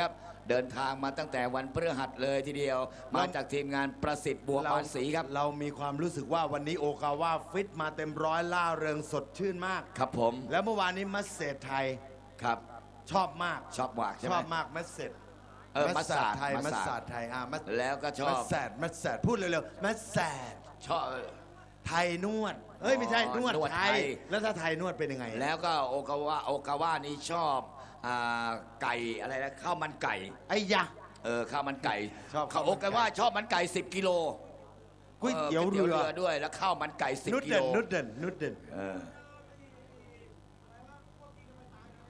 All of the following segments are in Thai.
นะครับ เดินทางมาตั้งแต่วันพฤหัสเลยทีเดียว มาจากทีมงานประสิทธิ์บัวเราปานศรีครับ เรามีความรู้สึกว่าวันนี้โอกาว่าฟิตมาเต็มร้อยล่าเริงสดชื่นมาก ครับผม แล้วเมื่อวานนี้มัสเซจไทยครับ ชอบมากชอบมากใช่ไหชมอบมากมัสเซจเออมัสสาดไทยมัมัสสสาดสาดไทยอะมัสแล้วก็ชอมับสแซดมัสแซดพูดเร็วๆมัสแซดชอบไทยนวดเอ้ยไม่ใช่อ๋อนวดนวดไทไทยยแล้วถ้าไทยนวดเป็นยังไง แล้วก็โอกาวาโอกาวานี่ชอบ อ่าไก่อะไรนะข้าวมันไก่ ไอ้ยะ เออข้าวมันไก่ชอบเขาข้าวมันไก่ โอกาวาชอบมันไก่ 10 กิโลก๋วยเตี๋ยวออเรือด้วยแล้วข้าวมันไก่ นุด10กิเด่โลนนุดเด่นนุดเด่น เออ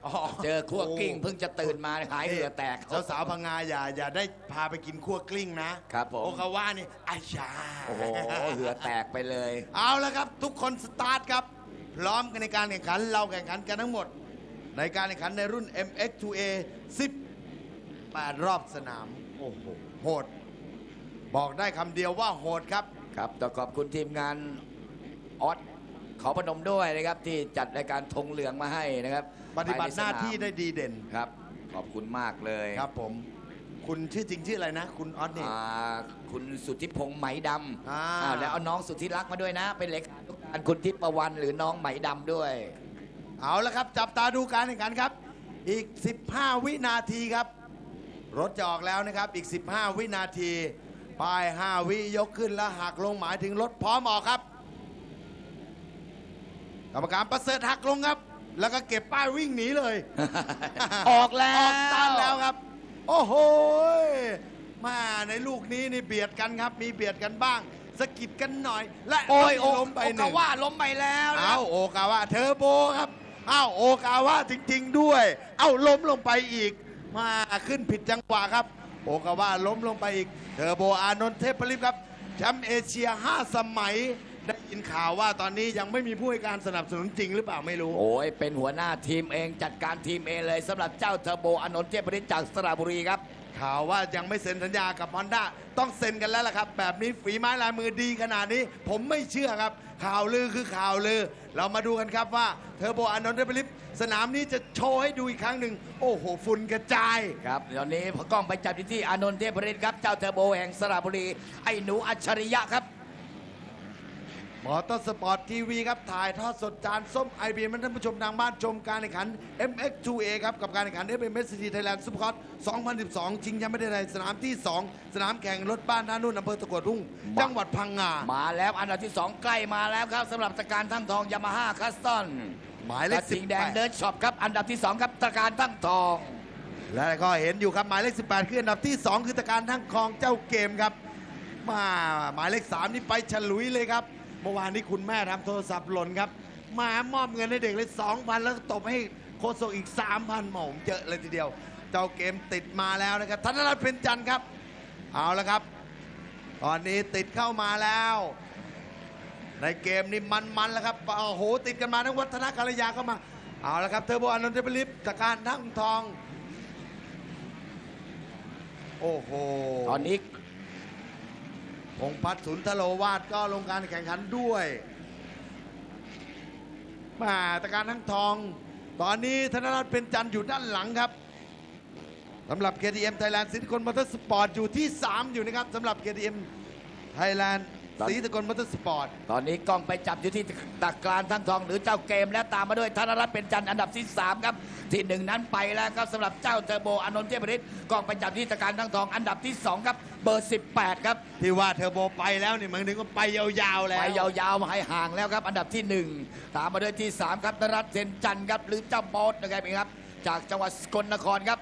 อ๋อเจอคั่วกลิ้งเพิ่งจะตื่นมาหายเหงื่อแตก สาวสาวๆพังงาอย่าอย่าได้พาไปกินคั่วกลิ้งนะครับผม โอคาว่านี่อายาโอ้โหเหงื่อแตกไปเลย เอาแล้วครับ ทุกคนสตาร์ทครับ พร้อมกันในการแข่งขันเราแข่งขันกันทั้งหมด ในการแข่งขันในรุ่น MX2A 18 รอบสนาม โอ้โห โหด บอกได้คำเดียวว่าโหดครับ ครับต้องขอบคุณทีมงานออสขอพนมด้วยนะครับ ที่จัดรายการธงเหลืองมาให้นะครับปฏิบัติหน้าที่ภยในสได้ดีเด่นมครับ ขอบคุณมากเลยครับผม คุณชื่อจริงชื่ออะไรนะ คุณออสนี่อ่าคุณสุทธิพงษ์ไหมดำอ่าอ้าวแล้วเอาน้องสุทธิรักษ์มาด้วยนะ เป็นเลขานุการคุณทิพวรรณหรือน้องไหมดำด้วย เอาละครับ จับตาดูการแข่งขันครับ อีก 15 วินาทีครับ รถจะออกแล้วนะครับ อีก 15 วินาที ป้าย 5 วิยกขึ้นแล้วหักลงหมายถึงรถพร้อมออกครับ กรรมการประเสริฐหักลงครับ แล้วก็เก็บป้ายวิ่งหนีเลย ออกแล้ว ออกตันแล้วครับ โอ้โหมาในลูกนี้นี่เบียดกันครับ มีเบียดกันบ้างสะกิดกันหน่อย และโอ้ยโอล้มไปหโอนึ่กางว่าล้มไปแล้วนะเอาโอกาวะเทอร์โบครับเอ้าโอกาวะจริง ๆ ด้วย เอาล้มลงไปอีก มาขึ้นผิดจังหวะครับ โอกาวะล้มลงไปอีก เทอร์โบอานนท์เทพผลิตครับแชมป์เอเชีย 5 สมัย ได้ยินข่าวว่าตอนนี้ยังไม่มีผู้ให้การสนับสนุนจริงหรือเปล่าไม่รู้ โอ้ยเป็นหัวหน้าทีมเองจัดการทีมเองเลยสำหรับเจ้าเทอร์โบอานนท์เทพฤทธิ์จากสระบุรีครับ ข่าวว่ายังไม่เซ็นสัญญากับฮอนด้าต้องเซ็นกันแล้วล่ะครับ แบบนี้ฝีไม้ลายมือดีขนาดนี้ ผมไม่เชื่อครับ ข่าวลือคือข่าวลือ เรามาดูกันครับว่าเทอร์โบอานนท์เทพลิฟสนามนี้จะโชว์ให้ดูอีกครั้งหนึ่งโอ้โหฝุ่นกระจาย ครับตอนนี้กล้องไปจับอยู่ที่อานนท์เทพฤทธิ์ครับ เจ้าเทอร์โบแห่งสระบุรี ไอ้หนูอัจฉริยะครับ มอเตอร์สปอร์ตทีวีครับ ถ่ายทอดสดจานส้มไอบีมันท่านผู้ชมทางบ้านชมการแข่งขัน MX2A ครับ กับการแข่งขัน FMSCT Thailand Supercross 2012 ชิงแชมป์ประเทศไทยสนามที่ 2 สนามแข่งรถบ้านท่านุ่นอำเภอตะกวดรุ่ง จังหวัดพังงา มาแล้วอันดับที่ 2 ใกล้มาแล้วครับสำหรับตะการทั้งทองยามาฮ่าคัสตอนหมายเลขสิงห์แดง18เดินช็อปครับอันดับที่ 2 ครับตะการทั้งทองและก็เห็นอยู่ครับหมายเลข 18 คืออันดับที่ 2 คือตะการทั้งคลองเจ้าเกมครับมาหมายเลข 3 นี่ไปฉลุยเลยครับ เมื่อวานนี้คุณแม่ทำโทรศัพท์หล่นครับ มามอบเงินให้เด็กเลย 2,000 แล้วตบให้โคโซอีก 3,000หมอมเจอเลยทีเดียว เจ้าเกมติดมาแล้วนะครับธนรัตน์เพ็ญจันทร์ครับ เอาละครับ ตอนนี้ติดเข้ามาแล้ว ในเกมนี้มันๆแล้วครับโอ้โหติดกันมาทั้งวัฒนกัลยาเข้ามาเอาละครับเทอร์โบอานนท์เทพลิปจากการทั้งทอง โอ้โห ตอนนี้ พงษ์พัฒน์สุนทรโลวาดก็ลงการแข่งขันด้วยมาตะการทั้งทอง ตอนนี้ธนรัตน์เป็นจันทร์อยู่ด้านหลังครับสำหรับ KTM Thailand สิทธิกลมอเตอร์สปอร์ตอยู่ที่ 3 อยู่นะครับสำหรับ KTM Thailand ครับสีตะกลมอเตอร์สปอร์ตตอนนี้กล้องไปจับอยู่ที่ตะการทั้งทองหรือเจ้าเกมและตามมาด้วยธนรัตน์เป็นจันทร์อันดับที่ 3 ครับ ที่หนึ่งนั้นไปแล้วครับสำหรับเจ้าเทอร์โบอานนท์เทพฤทธิ์กล้องไปจับที่ตะการทั้งทอง อันดับที่2ครับเบอร์ 18 ครับ ที่ว่าเทอร์โบไปแล้วนี่หมันถึงก็ไปยาวๆแล้วไปยาวๆมาให้ห่างแล้วครับ อันดับที่ 1 ตามมาด้วยที่ 3 ครับนรัตน์เซนจันทร์ครับหรือเจ้าบอสนะครับเองครับ จากจังหวัดสกลนครครับ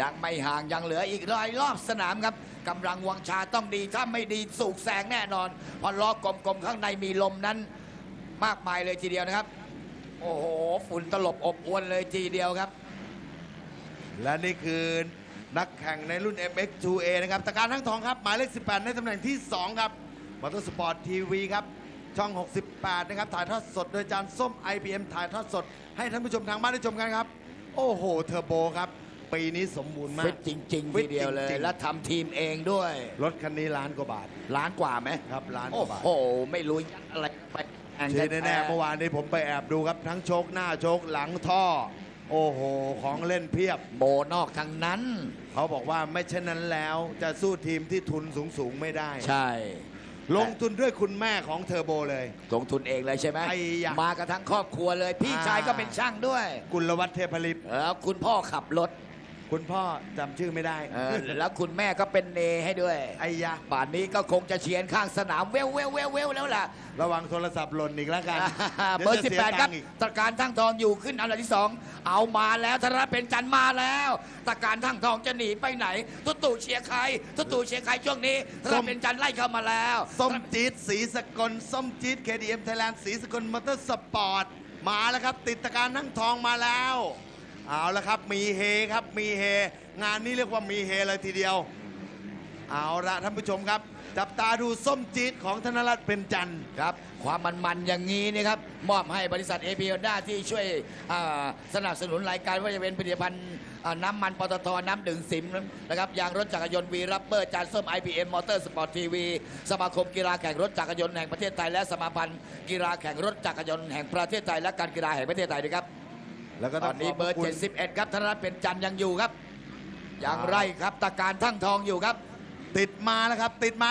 ยังไม่ห่างยังเหลืออีกหลายรอบสนามครับกำลังวังชาต้องดีถ้าไม่ดีสูกแสงแน่นอนเพอล้อกลมๆข้างในมีลมนั้น มากมายเลยทีเดียวนะครับ โอ้โห ฝุ่นตลบอบอวนเลยทีเดียวครับ และนี่คือนักแข่งในรุ่น MX2A นะครับตะการทั้งทองครับ หมายเลข 18 ในตำแหน่งที่ 2 ครับมอเตอร์สปอร์ตทีวีครับ ช่อง 68 นะครับ ถ่ายทอดสดโดยจานส้ม IPM ถ่ายทอดสด ให้ท่านผู้ชมทางบ้านได้ชมกันครับ โอ้โห เทอร์โบครับ ปีนี้สมบูรณ์มาฟิก ตจริงๆฟิทีตเดียวเลย จริงๆ และทำทีมเองด้วย รถคันนี้ล้านกว่าบาทล้านกว่าไหมครับล้านกโอ้ว่าบาท โห ไม่รู้ยัดอะไรไป แข่งที่กัแน่ๆเมื่อวานนี้ผมไปแอบดูครับทั้งโชคหน้าโชคหลังท่อ โอ้โห ของเล่นเพียบ โบนอกทั้งนั้น เขาบอกว่าไม่เช่นนั้นแล้วจะสู้ทีมที่ทุนสูงๆไม่ได้ ใช่ ลงทุนด้วยคุณแม่ของเทอร์โบเลย ลงทุนเองเลยใช่ไหมไอ้ยะมากันทั้งครอบครัวเลย พี่อ่า ชายก็เป็นช่างด้วย กุลวัฒน์เทพลิต แล้วคุณพ่อขับรถ คุณพ่อจำชื่อไม่ได้ เออแล้วคุณแม่ก็เป็นเนให้ด้วยไอ้ยะ ป่านนี้ก็คงจะเชียร์ข้างสนามเวลเวลเวลเวลแล้วล่ะ ระวังโทรศัพท์หล่นอีกแล้วกันเบอร์ ดี๋ยวจะ18ครับตังอีกตะการทั้งทองอยู่ขึ้นอันดับที่2เอามาแล้วธนเป็นจันทร์มาแล้วตะการทั้งทองจะหนีไปไหนตุตู่เชียร์ใครตุตู่เชียร์ใครช่วงนี้ธนเป็นจันทร์ไล่เข้ามาแล้วส้มจี๊ดสีสกลส้มจี๊ด KDM Thailand สีสกลมอเตอร์สปอร์ตมาแล้วครับ ติดตะการทั้งทองมาแล้ว เอาละครับมีเฮครับมีเฮ งานนี้เรียกว่ามีเฮเลยทีเดียว เอาละท่านผู้ชมครับ จับตาดูส้มจี๊ดของธนรัตน์เป็นจันทร์ครับ ความมันๆอย่างนี้นี่ครับ มอบให้บริษัทเอพี d ด้าที่ช่วยอ่าสนับสนุนรายการว่าจะเป็นผลิตภัณฑ์อ่าน้ำมันปตทน้ำดื่มสิมนะครับยางรถจักรยานวีรับเบอร์จานส้ม IPM มอเตอร์สปอร์ตทีวีสมาคมกีฬาแข่งรถจักรยานแห่งประเทศไทยและสมาพันธ์กีฬาแข่งรถจักรยานแห่งประเทศไทยและการกีฬาแห่งประเทศไทยนะครับ แล้วก็ตต้อองนนี้เบอร์ขบคุณ71 ครับธนรัตน์เป็นจันทร์ยังอยู่ครับอย่างไรครับตะการทั้งทองอยู่ครับ ติดมาแล้วครับ ติดมา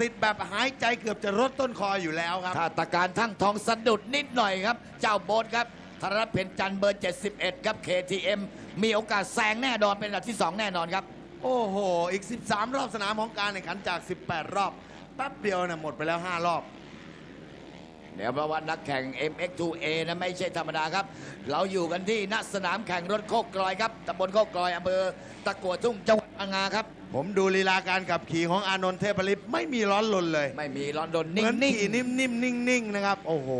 ติดแบบหายใจเกือบจะรดต้นคออยู่แล้วครับ ถ้าตะการทั้งทองสะดุดนิดหน่อยครับ เจ้าโบนครับธนรัตน์เพ็ญจันทร์เบอร์ 71 ครับ KTM มีโอกาสแซงแน่นอนเป็นอันดับที่ 2 แน่นอนครับ โอ้โห อีก 13 รอบสนามของการแข่งขันจาก 18 รอบ แป๊บเดียวนะหมดไปแล้ว 5 รอบ เดี๋ยวเพราะว่านักแข่ง MX2A นะไม่ใช่ธรรมดาครับ เราอยู่กันที่ณสนามแข่งรถโคกกลอยครับตำบลโคกกลอยอำเภอตะกัวทุ่งจังหวัดพังงาครับ ผมดูลีลาการขับขี่ของอานนท์เทพลิปไม่มีร้อนลนเลยไม่มีลอนดอนเหนิ่มือนงขี่นิ่มๆนิ่งๆนะครับ โอ้โห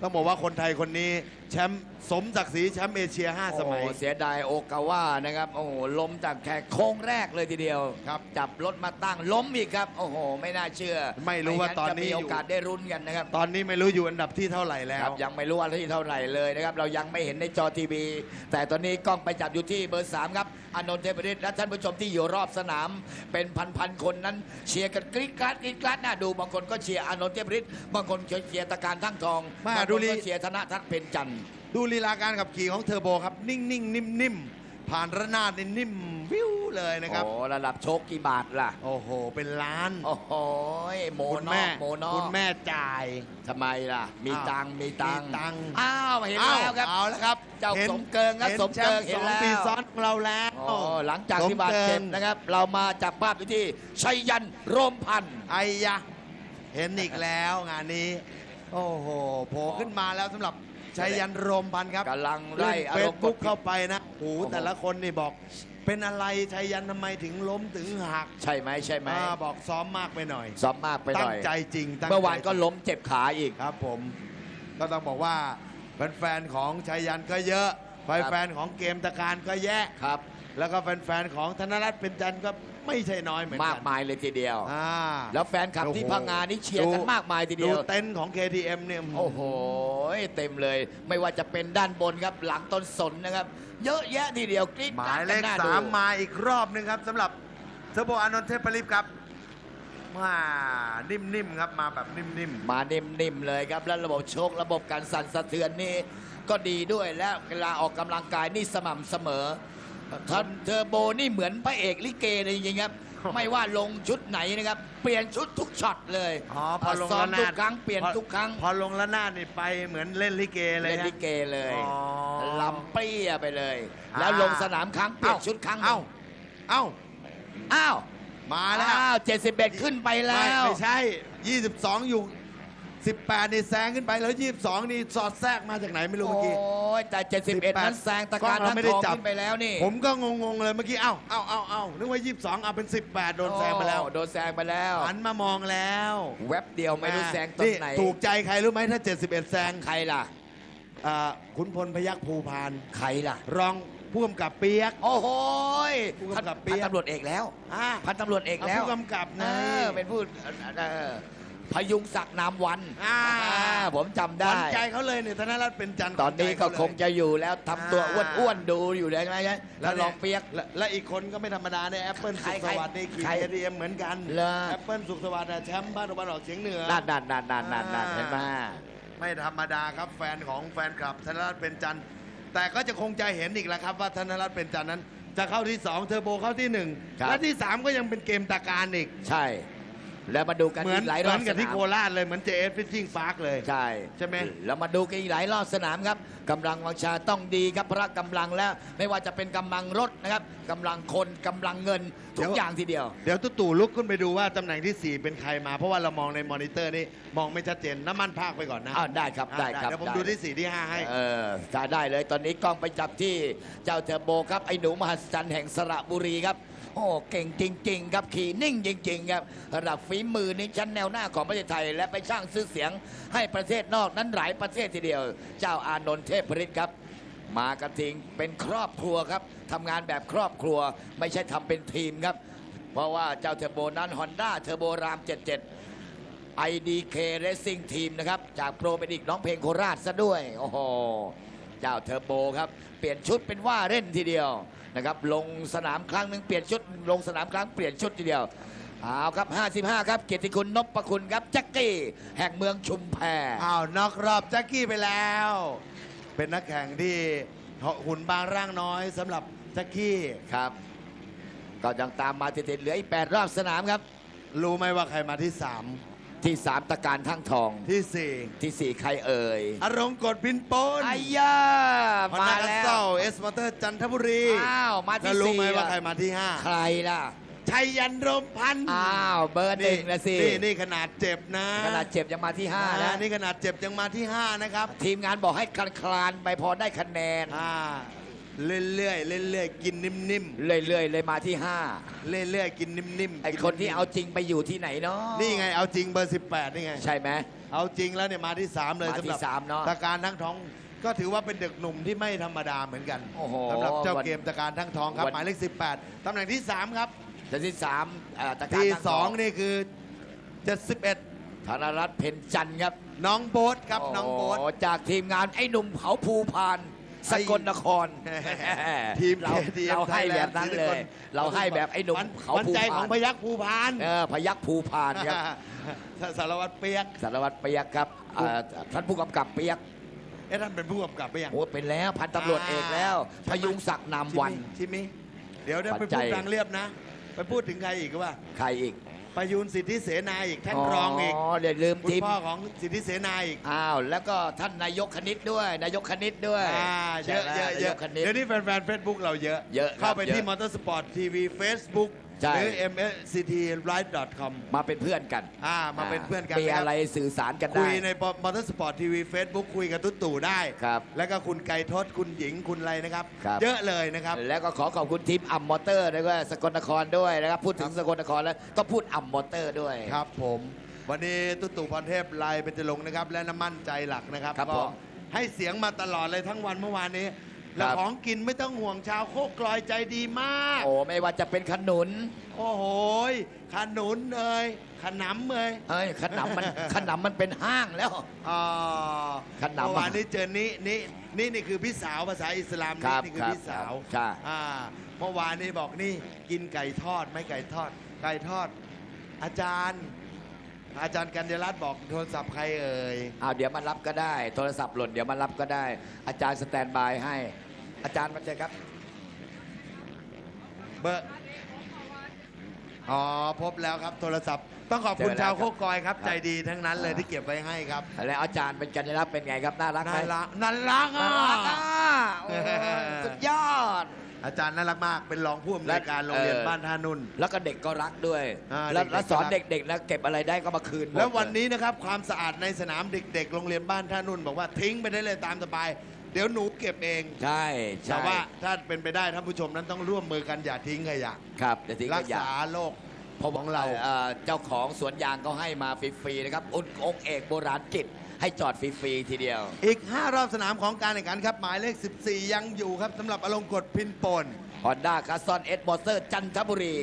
ต้องบอกว่าคนไทยคนนี้ แชมป์สมศักดิ์ศรีแชมป์เอเชียๆ5สมัย โอ้เสียดายโอกาว่านะครับ โอ้โหล้มจากแค่โค้งแรกเลยทีเดียว ครับ จับรถมาตั้งล้มอีกครับ โอ้โห ไม่น่าเชื่อไม่รู้ว่าตอนนี้ไม่งั้จะมีอยู่ โอกาสได้รุนกันนะครับ ตอนนี้ไม่รู้อยู่อันดับที่เท่าไหร่แล้คว รับยังไม่รู้ว่าที่เท่าไหร่เลยนะครับ เรายังไม่เห็นในจอทีวี แต่ตอนนี้กล้องไปจับอยู่ที่เบอร์3ครับอานนท์เทพฤทธิ์และท่านผู้ชมที่อยู่รอบสนาม เป็นพันๆคนนั้น เชียร์กันกรี๊ดกราดกรี๊ดกราดน่าดูบางคนก็เชียร์อานนท์เทพฤทธิ์บางคนเชียร์ตะการทั้งทองมาบางดูคนดิก็เชียร์ธนทัศน์เพ็ญจันทร์ ดูลีลาการขับขี่ของเทอร์โบครับ นิ่งๆนิ่มๆผ่านระนาดนี่นิ่มวิวเลยนะครับ โอ้ระดับโชคกี่บาทล่ะ โอ้โห เป็นล้าน โอ้โหโมคุณนอแม่กโมนอคุกณแม่จ่ายทำไมล่ะ มีอ้าวตังค์มีตังค์มีตังค์อ้าวเห็นแล้วครับเอาแล้วครับ เจ้าห็นสมเกิงครับห็นสมเกิงแชป์เห็นสองแล้วปีซ้อนของเราแล้วอ๋อหลังจากที่บาดเจ็บนะครับ เรามาจับภาพอยู่ที่ชัยยันโรมพันธ์ไอ้ยะเห็นอีกแล้วงานนี้ โอ้โหโผล่ขึ้นมาแล้วสำหรับ ชัยยันโรมพันธ์ครับกำลังเล่ไล่นอาเฟรซมณ์บุ๊กเข้าไปนะโอ้โหโอ้โหแต่ละคนนี่บอกเป็นอะไรชัยยันทำไมถึงล้มถึงหักใช่ไหมใช่ไหมอ่าบอกซ้อมมากไปหน่อย ซ้อมมากไปหตั้น่งอยใจจริงตั้งเมื่อวานใจก็ล้มเจ็บขาอีก ครับผม ก็ต้องบอกว่าแฟนๆของชัยยันก็เยอะ ครับ แฟนๆของเกมตะการก็แยะ ครับ แล้วก็แฟนๆของธนรัตน์เป็นจันทร์ก็ ไม่ใช่น้อยเหมือนมากักนมายเลยทีเดียว อ่าแล้วแฟนคลับที่โอ้โหพังงานนี่เชียร์กันดูมากมายทีเดีดูยวเต็นท์ของ KTM เนี่ย โอ้โห เต็มเลย ไม่ว่าจะเป็นด้านบนครับ หลังต้นสนนะครับ เยอะแยะทีเดียวกรี๊ดหกมารดยเลกันขน่สามดูมาอีกรอบหนึ่งครับสำหรับเทอร์โบอานนท์เทพลิปครับมานิ่มๆครับมาแบบนิ่มมานิ่มๆเลยครับ แล้วระบบโชคระบบการสั่นสะเทือนนี่ก็ดีด้วยและเวลาออกกำลังกายนี่สม่ำเสมอ ทันเทอร์โบนี่เหมือนพระเอกลิเกเลยจริงๆครับ ไม่ว่าลงชุดไหนนะครับ เปลี่ยนชุดทุกช็อตเลยๆอ๋อพอลงซ้อมละนาทุดกครั้งเปลี่ยนพอทุกครั้งพอลงละนาดนี่ไปเหมือนเล่นลิเกเลยเล่นนะ ลิเกเลยอ๋อลำเปรี้ยไปเลย อ่า แล้วลงสนามครั้งเปลี่ยนเอ้าชุดครั้งหนึ่เอ้างเอ้าอ้าวมาแล้วอ้าวเจ็ดสิบเอ็ดขึ้นไปแล้ไม่ว ไม่ใช่ 22 อยู่ 18 นี่แซงขึ้นไปแล้ว 22 นี่สอดแทรกมาจากไหนไม่รู้เมื่อกี้ โอ้ยแต่ 71 นั้นแซงตะการกล้องเราทั้งไม่ได้ทองจับขึ้นไปแล้วนี่ ผมก็งงๆเลยเมื่อกี้ เอ้าเอ้าเอ้าเอ้านึกว่า 22 เอาเป็น 18 โดนแซงไปแล้วโอ้โดนแซงไปแล้ว หันมามองแล้ว แวบเดียวไม่รู้แซงตรงไหน ถูกใจใครรู้ไหมถ้า 71 แซง ใครล่ะอ่าขุนพลพยัคฆ์ภูพาน ใครล่ะ รองผู้กำกับเปียก โอ้โหยผู้พันกำกับเปี๊พันยกตำรวจเอกแล้วอ่าพันตำรวจเอกแล้วผู้กำกับเอนะอเป็นผู้เออ พยุงศักดิ์นามวันอ่าอ่าผมจำขได้วัญใจเขาเลยเนี่ยธนรัตน์เป็นจันทร์ตอนนี้ก็ขวัญใจคเขางเลย จะอยู่แล้วทำตัวอ่า อ้วนๆดูอยู่แล้วใช่ไหมแล้วลองเปียก และและอีกคนก็ไม่ธรรมดาเนี่ยแอปเปิลใครสุขสวัสดิ์นี่ขี่ใครเอทีเอ็มเหมือนกันเหรอ แอปเปิลสุขสวัสดิ์อะแชมป์บ้านตะวันออกเฉียงเหนือ นั่นนั่นนั่นนั่นนั่นนั่นเห็นไหม ไม่ธรรมดาครับแฟนของแฟนคลับธนรัตน์เป็นจันทร์แต่ก็จะคงจะเห็นอีกแล้วครับ ว่าธนรัตน์เป็นจันทร์นั้น จะเข้าที่ 2 เทอร์โบเข้าที่ครับ1และที่ 3 ก็ยังเป็นเกมตาการอีก ใช่ แล้วมาดูกันเหมือนอีกหลายเหรมืออบนกับที่สนามโคราชเลย เหมือนเจเอสฟิชชิ่งพาร์คเลย ใช่ใช่ไหม แล้วมาดูกันอีกหลายรอบสนามครับกำลังวังชาต้องดีครับพระกำลังแล้วไม่ว่าจะเป็นกำลังรถนะครับกำลังคนกำลังเงินทุกอย่างทีเดียว เดี๋ยวตุ๊ตู่ลุกขึ้นไปดูว่าตำแหน่งที่ 4 เป็นใครมา เพราะว่าเรามองในมอนิเตอร์นี่มองไม่ชัดเจนน้ำมันภาคไปก่อนนะอ่าได้ครับอ่าได้ครับเดี๋ยวผมได้ ดูที่ 4 ที่ 5 ให้ เออจะได้เลยตอนนี้กล้องไปจับที่เจ้าเทอร์โบครับ ไอ้หนูมหัศจรรย์แห่งสระบุรีครับโอ้เก่งจริง ๆ ครับขี่นิ่งจริง ๆ ครับระดับฝีมือนี้ชั้นแนวหน้าของประเทศไทย และไปสร้างชื่อเสียงให้ประเทศนอกนั้นหลายประเทศทีเดียว เจ้าอานนท์เทพฤทธิ์ครับ มากันทิงเป็นครอบครัวครับทำงานแบบครอบครัวไม่ใช่ทำเป็นทีมครับ เพราะว่าเจ้าเทอร์โบนั้น Honda เทอร์โบราม 77 IDK Racing Team นะครับ จากโปรเป็นอีกน้องเพลงโคราชซะด้วย โอ้โห เจ้าเทอร์โบครับ เปลี่ยนชุดเป็นว่าเล่นทีเดียว นะครับลงสนามครั้งหนึ่งเปลี่ยนชุดลงสนามครั้งเปลี่ยนชุดทีเดียวเอาครับ 55 ครับ เกียรติคุณนพประคุณครับแจ็คกี้แห่งเมืองชุมแพอ้าวนอกรอบแจ็คกี้ไปแล้ว เป็นนักแข่งที่หุ่นบางร่างน้อยสำหรับแจ็คกี้ ครับ ก็ยังตามมาติดๆเหลืออีก8รอบสนามครับ รู้ไหมว่าใครมาที่ ที่3ตะการทั้งทอง3ที่ที่4ใครเอ่ย4อารมณ์กดพินโปนไอ้ยาพอมานาคาแล้วเซลเอสมอเตอร์จันทบุรีอ้าวมาแล้ที่วรู้สี่ไหมว่าล่ะใครมาที่ใครล่ะ5ชัยยันรมพันธ์อ้าว เบอร์หนึ่งนะสินี่นี่ขนาดเจ็บนะ ขนาดเจ็บยังมาที่5อ่านะนี่ขนาดเจ็บยังมาที่5นะครับ ทีมงานบอกให้คลานคลานๆไปพอได้คะแนนอ่า เรื่อยๆเรื่อยๆกินนิ่มเรื่อยๆเลยมาที่ๆเรื่อยๆกินนิ่ม5ๆไอคนที่เอาจริงไปอยู่ที่ไหนเนาะนี่ไงเอาจริงเบอร์ 18 นี่ไง ใช่ไหม เอาจริงแล้วเนี่ยมาที่ 3 เลยมาที่สำหรับสามเนอะตะการทั้งท้องก็ถือว่าเป็นเด็กหนุ่มที่ไม่ธรรมดาเหมือนกันโอ้โหสำหรับเจ้าวันเกมตะการทั้งท้องครับวัน หมายเลข18ตำแหน่งที่ 3 ครับ แต่ที่3เอ่อตะการที่ ทั้งทอง2นี่คือ 71 ธนรัตน์เพ็ญจันทร์ครับน้องโบ๊ทครับน้องโบ๊ทโจากทีมงานไอ้หนุ่มเผาภูพาน สกลนครทีมเรา KTM เราให้แบบนั้นเลยเราให้แบบไอ้หนุ่มวันเขาวันภูใจขพาองนพยัคฆ์ภูพานเออพยักภูพานครับสารวัตรเปียก สารวัตรเปียกครับเอ่อท่านผู้กำกับเปียกเอ๊ะท่านเป็นผู้กำกับไปยังโอ้เป็นแล้วพันตำรวจเอกแล้ว พยุงศักดิ์นามวัน ชิมิเดี๋ยวเดี๋ยวปัไปจจัพูดยทางเรียบนะ ไปพูดถึงใครอีกว่า ใครอีก ประยูนสิทธิเสนาอีกท่านรองอีกอ๋อเดี๋ยวลืมคุณทีมพ่อของสิทธิเสนาอีกอ้าว แล้วก็ท่านนายกคณิตด้วย นายกคณิตด้วยอ่าเยอะใช่ไหมเยอะเยนาอะกคณิต เดี๋ยวนี้แฟนๆเฟซบุ๊กเราเยอะ เยอะครับเข้าไปที่เยอะ มอเตอร์สปอร์ตทีวีเฟซบุ๊ก ใช่ หรือ msctride.com มาเป็นเพื่อนกันอ่ามาเป็นเพื่อนกันมีนะครับ อะไรสื่อสารกันคุได้ยในมอเตอร์สปอร์ตทีวีเฟซบุ๊กคุยกับตุ๊ตู่ได้ ครับแล้วก็คุณไก่ทศคุณหญิงคุณอะไรนะครับ ครับ เยอะเลยนะครับ แล้วก็ขอขอบคุณทีมอัมมอเตอร์ด้วยสกลนครด้วยนะครับพูดถึงสกลนครแล้วก็พูดอัมมอเตอร์ด้วย ครับผม วันนี้ตุ๊ตู่พรเทพไลายเป็นจรงค์นะครับ และน้ำมั่นใจหลักนะครับครับก็ผม ให้เสียงมาตลอดเลยทั้งวันเมื่อวานนี้ แล้วครับของกินไม่ต้องห่วงชาวโคกกลอยใจดีมาก โอ้ไม่ว่าจะเป็นขนุน โอ้โหยขนุนเอ่ยขนำเอ่ยเอ้ยขนำมัน ขนำมันเป็นห้างแล้วอ่าขนำ เมื่อวานนี้เจอนี้นี่นี่นี่คือพี่สาวภาษาอิสลามครันี่บนี่คือครับพี่สาวใช่อ่าเมื่อวานนี้บอกนี่กินไก่ทอดไหม่ไก่ทอด ไก่ทอด อาจารย์ อาจารย์กัญญารัตน์บอกโทรศัพท์ใครเอ่ย เอาเดี๋ยวมารับก็ได้ โทรศัพท์หล่นเดี๋ยวมารับก็ได้ อาจารย์สแตนบายให้ อาจารย์มาเจอครับ เบอร์ อ๋อ พบแล้วครับ โทรศัพท์ ต้องขอบคุณเจอแล้วชาวโคกกอยครับ ครับ ใจดีทั้งนั้นเลยอ่าที่เก็บไว้ให้ครับ แล้วอาจารย์เป็นกัญญาลักษณ์เป็นไงครับน่ารักไหม น่ารักน่ารักอะ น่ารักอะโอ้ยสุดยอด อาจารย์น่ารักมาก เป็นรองผู้อำนวยการและโรงเรียนเอ่อบ้านท่านุ่น แล้วก็เด็กก็รักด้วย อ่าแล้วเด็กๆแล้วสอนก็รักเด็กๆนะเก็บอะไรได้ก็มาคืนหมดแล้ววันนี้นะครับความสะอาดในสนามเด็กๆ โรงเรียนบ้านท่านุ่น บอกว่าทิ้งไปได้เลยตามสบาย เดี๋ยวหนูเก็บเองใช่แต่ใช่ว่าถ้าเป็นไปได้ท่านผู้ชมนั้นต้องร่วมมือกันอย่าทิ้งขยะครับเดี๋ยวทิ้งรัขกยะษาโลกเพราะของเราเอ่อเจ้าของสวนยางเขาให้มาฟรีๆนะครับองค์องค์เอกโบราณกิจ ให้จอดฟรีๆทีเดียว อีก 5 รอบสนามของการแข่งขันครับ หมายเลข 14 ยังอยู่ครับสำหรับอลงกฎพินปน ฮอนด้าคาซอนเอสมอเตอร์จันทบุรี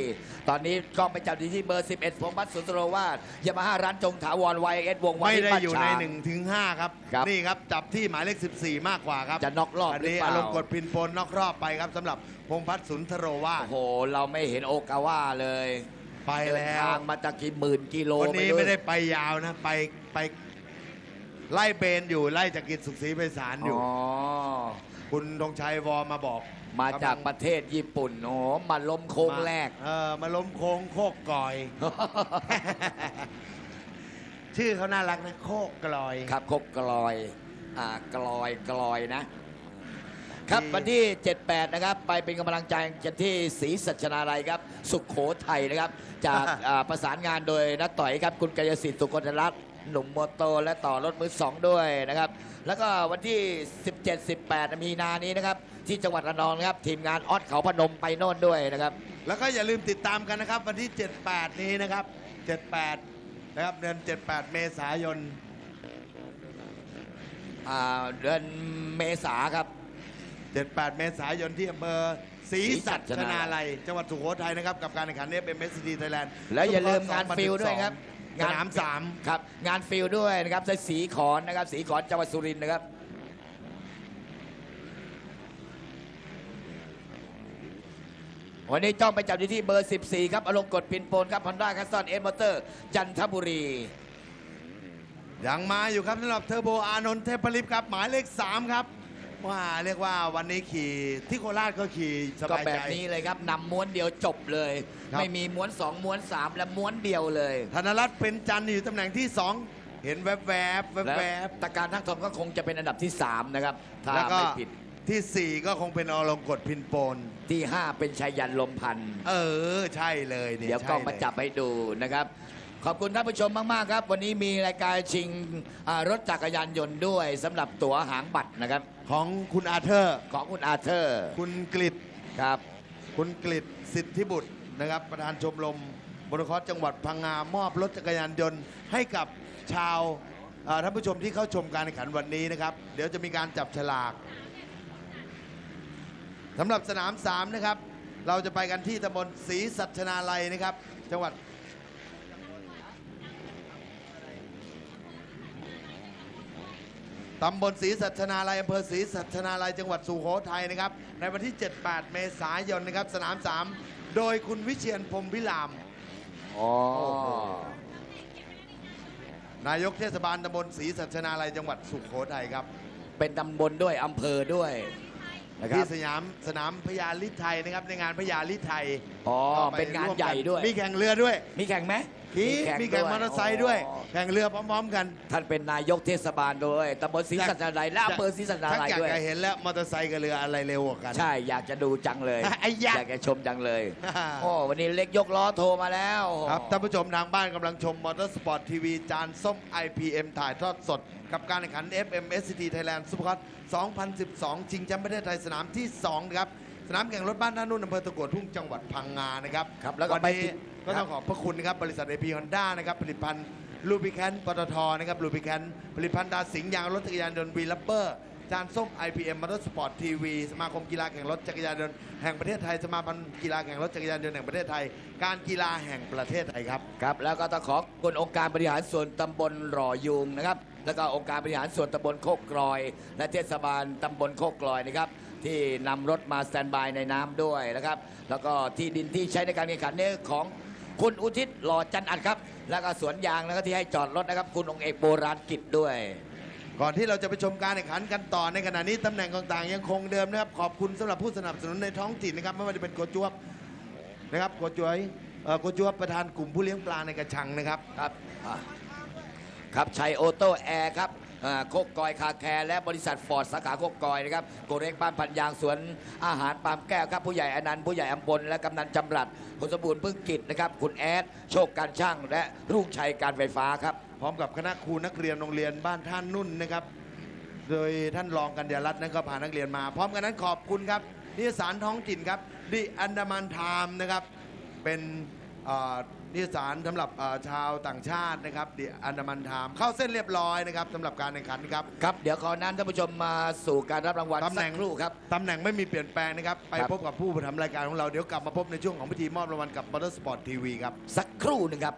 ตอนนี้กล้องไปจับที่เบอร์ 11พงษ์พัฒน์สุนทรวาสยามาฮ่าร้านจงถาวรไวเอสวงศ์วาไม่นิชได้บ้านอยู่ในฉาง 1ถึง5ครับ ครับ นี่ครับ จับที่หมายเลข 14 มากกว่าครับจะน็อกรอบอันหรือนี้เปอล่า ลงกฎพินปนนอกรอบไปครับสำหรับพงษ์พัฒน์สุนทรวาสโอ้โห เราไม่เห็นโอกาว่าเลยไปเดินแล้ว ทางมาจากกี่หมื่นกิโลวันนี้รู้ ไม่ได้ไปยาวนะ ไปไป ไล่เบนอยู่ไล่จากกิจสุขศรีไพศาลอยู่ อ๋อ คุณธงชัยวอมาบอกมาจากกำปลังระเทศญี่ปุ่นโอ้โหมาล้มโค้งแรก เออมาล้มโค้งโคกกลอย ชื่อเขาน่ารักนะโคกกลอย ครับคกกลอย อ่ากลอยกลอยนะ ครับที่วันที่ 78 นะครับ ไปเป็นกำลังใจกันที่ศรีสัชนาลัยครับ สุขโขทัยนะครับ จากอ่าประสานงานโดยนักต่อยครับ คุณกายสิทธิ์สุกลรัตน์ หนุ่มโมโตและต่อรถมือสองด้วยนะครับ แล้วก็วันที่ 17-18 มีนานี้นะครับ ที่จังหวัดระนองนะครับ ทีมงานออดเขาพนมไปโน่นด้วยนะครับ แล้วก็อย่าลืมติดตามกันนะครับ วันที่ 78 นี้นะครับ 78 นะครับเดือน 78 เมษายนอ่าเดือนเมษาครับ 78 เมษายนที่อำเภอศรีสัชศรีสัชนานาลัลัยยจังหวัดสุโขทัยนะครับ กับการแข่งขัน FMSCD Thailand และอย่าลืมงานฟิลด้วยครับ สนามสาม ครับ งานฟิลด้วยนะครับใช้สีขอนนะครับ สีขอนจังหวัดสุรินทร์นะครับ วันนี้จ้องไปจับอยู่ที่เบอร์ 14 ครับอลงกดพินโปนครับฮอนด้าคัสซอนเอ็มอเตอร์ จันทบุรี ยังมาอยู่ครับสำหรับเทอร์โบอานนท์เทพลิปครับ หมายเลข 3 ครับ ว่าเรียกว่าวันนี้ขี่ที่โคราชก็ขี่สก็บายแบใจ บนี้เลยครับนำม้วนเดียวจบเลย ครับ ไม่มีม้วน2ม้วน3และม้วนเดียวเลย ธนรัตน์เป็นจันทร์อยู่ตำแหน่งที่2เห็นแวบๆแวบและแวบตะการทั้งทอมก็คงจะเป็นอันดับที่ 3 นะครับถ้าแล้วก็ไม่ผิดที่4ก็คงเป็นอลงกฎพินโปน ที่ 5 เป็นชัยยันลมพันธ์เออ ใช่เลยนี่เดี๋ยวก็ใช่ลมาจับให้ดูนะครับ ขอบคุณท่านผู้ชมมาก ๆ ครับ วันนี้มีรายการชิงอ่ารถจักรยานยนต์ด้วยสำหรับตั๋วหางบัตรนะครับ ของคุณอาเธอร์ ของคุณอาเธอร์คุณกฤษครับ คุณกฤษสิทธิบุตรนะครับ ประธานชมรมบริคอสจังหวัดพังงามอบรถจักรยานยนต์ให้กับชาวเอ่อท่านผู้ชมที่เข้าชมการแข่งขันวันนี้นะครับ เดี๋ยวจะมีการจับฉลากสำหรับสนาม3นะครับ เราจะไปกันที่ตำบลศรีสัชนาลัยนะครับ จังหวัด ตำบลศรีสัชนาลัยอำเภอศรีสัชนาลัยจังหวัดสุโขทัยนะครับ ในวันที่ 78 เมษายนนะครับ สนาม 3 โดยคุณวิเชียนพรหมพิราม อ๋อ นายกเทศบาลตำบลศรีสัชนาลัยจังหวัดสุโขทัยครับ เป็นตำบลด้วยอำเภอด้วยนะครัที่บ สยามสนามพญาลิไทยนะครับ ในงานพญาลิไทยอ๋อ ก็ไเป็นงานร่มกัใหญ่ด้วย มีแข่งเรือด้วย มีแข่งไหมขี่มีแข่งมอเตอร์ไซค์ด้วย อ๋อ แข่งเรือพร้อมๆกันท่านเป็นนายกเทศบาลด้วยตำบลศรีสัชนาลัยและอำเภอศรีสัชนาชักลัยอยากด้วย จะเห็นแล้วมอเตอร์ไซค์กับเรืออะไรเร็วกว่ากัน ใช่อยากจะดูจังเลย ไอ้ยะอยากจะชมจังเลย ฮ่า โอ้วันนี้เล็กยกล้อโทรมาแล้วครับท่านผู้ชมทางบ้านกำลังชมมอเตอร์สปอร์ตทีวีจานส้ม IPM ถ่ายทอดสด กับการแข่งขัน FMSCT Thailand Super Cup 2012 ชิงแชมป์ประเทศไทยสนามที่ 2 นะครับ สนามแข่งรถบ้านท่านุ่นอำเภอตะกัวทุ่งจังหวัดพังงานะครับครับแล้วก็วันไปนี้ติด ก็ต้องขอบพระคุณนะครับบริษัท AP Honda นะครับผลิตภัณฑ์ลูบิแคนปตทนะครับลูบิแคนผลิตภัณฑ์ดาสิงห์ยางรถจักรยานยนต์วีลัปเปอร์จานส้ม IPM Motorsport TV สมาคมกีฬาแข่งรถจักรยานยนต์แห่งประเทศไทย สมาพันธ์กีฬาแข่งรถจักรยานยนต์แห่งประเทศไทย การกีฬาแห่งประเทศไทยครับ ครับ แล้วก็ต้องขอบคุณองค์การบริหารส่วนตำบลหล่อยุงนะครับ แล้วก็องค์การบริหารส่วนตำบลโคกกลอย และเทศบาลตำบลโคกกลอยนะครับที่นำรถมาสแตนบายในน้ำด้วยนะครับ แล้วก็ที่ดินที่ใช้ในการแข่งขันนี้ของ คุณอุทิศหล่อจันอัดครับ แล้วก็สวนยางนะครับที่ให้จอดรถนะครับ คุณองค์เอกโบราณกิจด้วย ก่อนที่เราจะไปชมการแข่งขันกันต่อในขณะนี้ตำแหน่งต่างๆ ยังคงเดิมนะครับ ขอบคุณสำหรับผู้สนับสนุนในท้องถิ่นนะครับ ไม่ว่าจะเป็นโกจวบนะครับโกจวยเอ่อโกจวบประธานกลุ่มผู้เลี้ยงปลาในกระชังนะครับ ครับอะครับชัยโอโต้แอร์ครับ อ่าโคกกอยคาแคร์และบริษัทฟอร์ดสาขาโคกกอยนะครับโกเร็กบ้านพันยางสวนอาหารปาล์มแก้วครับผู้ใหญ่อนันต์ผู้ใหญ่อัมพลและกำนันจำรัดคุณสมบูรณ์พึ่งกิจนะครับคุณแอดโชคการช่างและรุ่งชัยการไฟฟ้าครับ พร้อมกับคณะครูนักเรียนโรงเรียนบ้านท่านนุ่นนะครับ โดยท่านรองกัญญารัตน์นั้นก็พานักเรียนมา พร้อมกันนั้นขอบคุณครับนิตยสารท้องถิ่นครับดิอันดามันไทม์นะครับเป็นเอ่อนิตยสารสำหรับเอ่อชาวต่างชาตินะครับดิอันดามันไทม์เข้าเส้นเรียบร้อยนะครับสำหรับการแข่งขันครับ ครับ เดี๋ยวขอนั้นท่านผู้ชมมาสู่การรับรางวัลตำแหน่ง สักครู่ครับ ตำแหน่งไม่มีเปลี่ยนแปลงนะครับ ไปครับ พบกับผู้ทำรายการของเราเดี๋ยวกลับมาพบในช่วงของพิธีมอบรางวัลกับ Motorsport TV ครับ สักครู่หนึ่งครับ